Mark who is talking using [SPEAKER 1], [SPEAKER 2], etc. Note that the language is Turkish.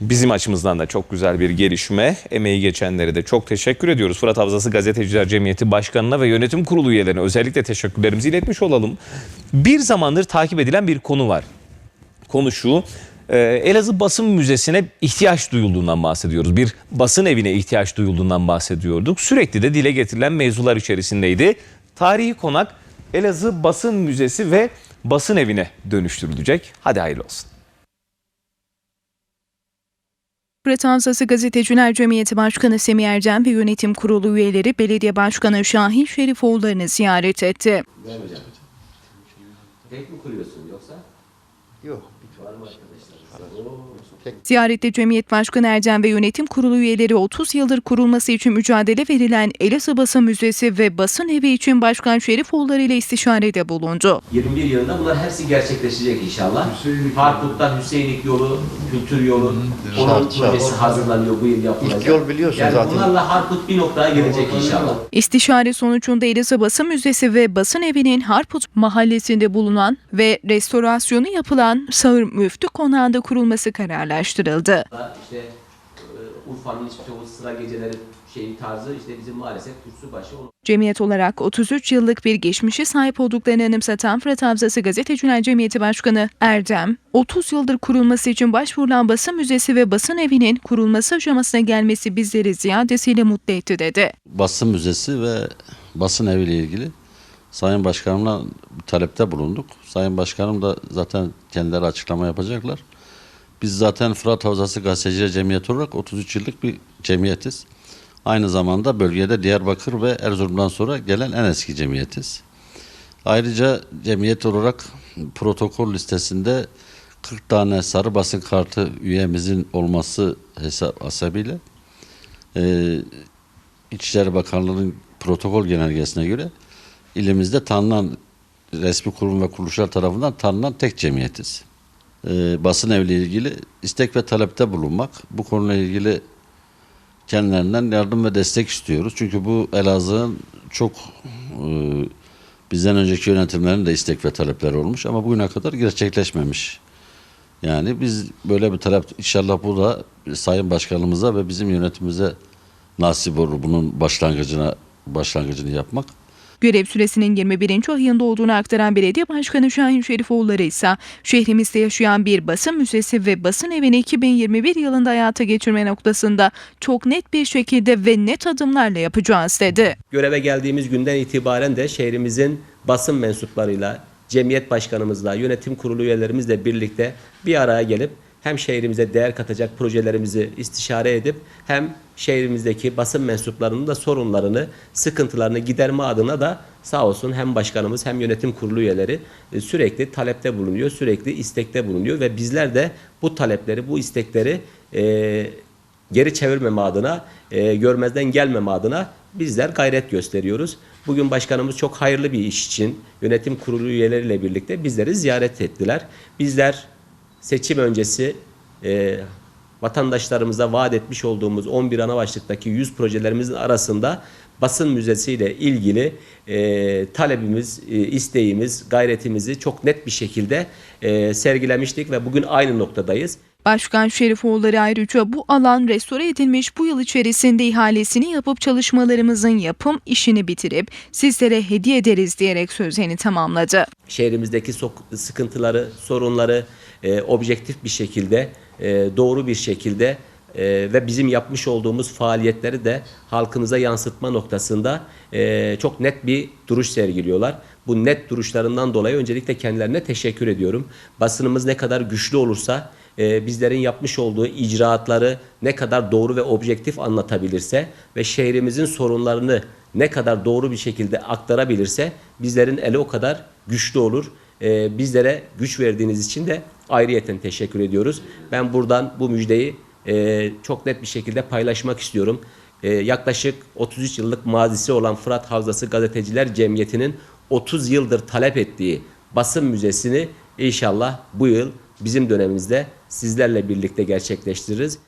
[SPEAKER 1] Bizim açımızdan da çok güzel bir gelişme. Emeği geçenlere de çok teşekkür ediyoruz. Fırat Havzası Gazeteciler Cemiyeti Başkanı'na ve yönetim kurulu üyelerine özellikle teşekkürlerimizi iletmiş olalım. Bir zamandır takip edilen bir konu var. Konu şu. e, Elazığ Basın Müzesi'ne ihtiyaç duyulduğundan bahsediyoruz. Bir basın evine ihtiyaç duyulduğundan bahsediyorduk. Sürekli de dile getirilen mevzular içerisindeydi. Tarihi konak Elazığ Basın Müzesi ve basın evine dönüştürülecek. Hadi hayırlı olsun.
[SPEAKER 2] Fırat Havzası Gazeteciler Cemiyeti Başkanı Semih Erdem ve yönetim kurulu üyeleri belediye başkanı Şahin Şerifoğulları'nı ziyaret etti.
[SPEAKER 3] Tek mi kuruyorsun yoksa?
[SPEAKER 4] Yok.
[SPEAKER 3] Var mı arkadaşlar?
[SPEAKER 2] Ziyarette Cemiyet Başkanı Erdem ve yönetim kurulu üyeleri 30 yıldır kurulması için mücadele verilen Elazığ Basın Müzesi ve Basın Evi için Başkan Şerifoğulları ile istişarede bulundu.
[SPEAKER 3] 21 yılında bunlar hepsi gerçekleşecek inşallah. Harput'tan Hüseyinlik yolu, kültür yolu, onun projesi hazırlanıyor bu yıl yapılacak.
[SPEAKER 4] İlk yol biliyorsun
[SPEAKER 3] yani
[SPEAKER 4] zaten.
[SPEAKER 3] bunlarla Harput bir noktaya gelecek inşallah.
[SPEAKER 2] İstişare sonucunda Elazığ Basın Müzesi ve Basın Evi'nin Harput mahallesinde bulunan ve restorasyonu yapılan Sağır Müftü Konağı'nda kurulması kararlaştırıldı.
[SPEAKER 3] İşte e, Urfa'nın işte o sıra geceleri şeyin tarzı işte bizim maalesef Kürsübaşı. Onun
[SPEAKER 2] Cemiyet olarak 33 yıllık bir geçmişe sahip olduklarını anımsatan Fırat Havzası Gazeteciler Cemiyeti Başkanı Erdem, 30 yıldır kurulması için başvurulan basın müzesi ve basın evinin kurulması aşamasına gelmesi bizleri ziyadesiyle mutlu etti dedi.
[SPEAKER 5] basın müzesi ve basın eviyle ilgili Sayın Başkanımla talepte bulunduk. Sayın Başkanım da zaten kendileri açıklama yapacaklar. Biz zaten Fırat Havzası Gazeteciler Cemiyeti olarak 33 yıllık bir cemiyetiz. Aynı zamanda bölgede Diyarbakır ve Erzurum'dan sonra gelen en eski cemiyetiz. Ayrıca cemiyet olarak protokol listesinde 40 tane sarı basın kartı üyemizin olması hesap hasebiyle e, İçişleri Bakanlığı'nın protokol genelgesine göre ilimizde tanınan resmi kurum ve kuruluşlar tarafından tanınan tek cemiyetiz. Ee, basın evle ilgili istek ve talepte bulunmak, bu konuyla ilgili kendilerinden yardım ve destek istiyoruz. Çünkü bu Elazığ'ın çok e, bizden önceki yönetimlerin de istek ve talepleri olmuş ama bugüne kadar gerçekleşmemiş. Yani biz böyle bir talep inşallah bu da Sayın Başkanımıza ve bizim yönetimimize nasip olur bunun başlangıcına başlangıcını yapmak.
[SPEAKER 2] Görev süresinin 21. ayında olduğunu aktaran Belediye Başkanı Şahin Şerifoğulları ise şehrimizde yaşayan bir basın müzesi ve basın evini 2021 yılında hayata geçirme noktasında çok net bir şekilde ve net adımlarla yapacağız dedi.
[SPEAKER 3] Göreve geldiğimiz günden itibaren de şehrimizin basın mensuplarıyla, cemiyet başkanımızla, yönetim kurulu üyelerimizle birlikte bir araya gelip hem şehrimize değer katacak projelerimizi istişare edip hem şehrimizdeki basın mensuplarının da sorunlarını, sıkıntılarını giderme adına da sağ olsun hem başkanımız hem yönetim kurulu üyeleri e, sürekli talepte bulunuyor, sürekli istekte bulunuyor ve bizler de bu talepleri, bu istekleri e, geri çevirmeme adına, e, görmezden gelmeme adına bizler gayret gösteriyoruz. Bugün başkanımız çok hayırlı bir iş için yönetim kurulu üyeleriyle birlikte bizleri ziyaret ettiler. Bizler seçim öncesi e, vatandaşlarımıza vaat etmiş olduğumuz 11 ana başlıktaki 100 projelerimizin arasında basın müzesiyle ilgili e, talebimiz, e, isteğimiz, gayretimizi çok net bir şekilde e, sergilemiştik ve bugün aynı noktadayız.
[SPEAKER 2] Başkan Şerifoğulları ayrıca bu alan restore edilmiş bu yıl içerisinde ihalesini yapıp çalışmalarımızın yapım işini bitirip sizlere hediye ederiz diyerek sözlerini tamamladı.
[SPEAKER 3] şehrimizdeki sıkıntıları, sorunları e, objektif bir şekilde, e, doğru bir şekilde e, ve bizim yapmış olduğumuz faaliyetleri de halkımıza yansıtma noktasında e, çok net bir duruş sergiliyorlar. Bu net duruşlarından dolayı öncelikle kendilerine teşekkür ediyorum. Basınımız ne kadar güçlü olursa, e, bizlerin yapmış olduğu icraatları ne kadar doğru ve objektif anlatabilirse ve şehrimizin sorunlarını ne kadar doğru bir şekilde aktarabilirse bizlerin eli o kadar güçlü olur. E, bizlere güç verdiğiniz için de ayrıyeten teşekkür ediyoruz. Ben buradan bu müjdeyi e, çok net bir şekilde paylaşmak istiyorum. E, yaklaşık 33 yıllık mazisi olan Fırat Havzası Gazeteciler Cemiyeti'nin 30 yıldır talep ettiği basın müzesini inşallah bu yıl bizim dönemimizde sizlerle birlikte gerçekleştiririz.